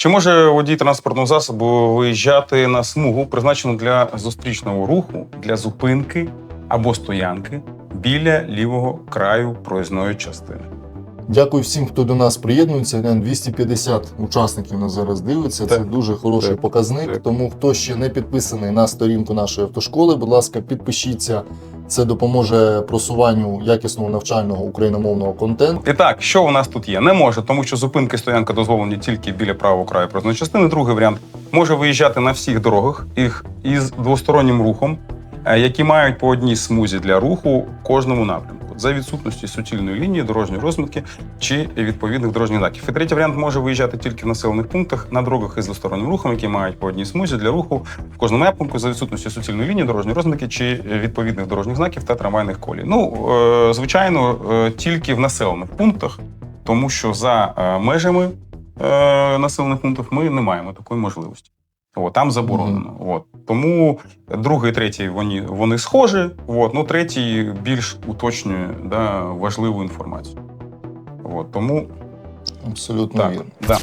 Чи може водій транспортного засобу виїжджати на смугу, призначену для зустрічного руху, для зупинки або стоянки біля лівого краю проїзної частини? Дякую всім, хто до нас приєднується. Глянь, 250 учасників нас зараз дивиться. Це дуже хороший показник. Тому хто ще не підписаний на сторінку нашої автошколи, будь ласка, підпишіться. Це допоможе просуванню якісного навчального україномовного контенту. І так, що у нас тут є? Не може, тому що зупинки стоянка дозволені тільки біля правого краю проїзної частини. Другий варіант може виїжджати на всіх дорогах їх із двостороннім рухом, е, які мають по одній смузі для руху кожному напрямку. За відсутності суцільної лінії, дорожньої розмітки чи відповідних дорожніх знаків. І третій варіант може виїжджати тільки в населених пунктах на дорогах із двостороннім рухом, які мають по одній смузі для руху в кожному напрямку за відсутності суцільної лінії, дорожньої розмітки чи відповідних дорожніх знаків та трамвайних колій. Ну, е, звичайно, е, тільки в населених пунктах, тому що за е, межами населених пунктів ми не маємо такої можливості. От, там заборонено. От. Тому другий і третій вони, вони схожі. От. Ну, третій більш уточнює да, важливу інформацію. От. Тому Абсолютно так. вірно. Да.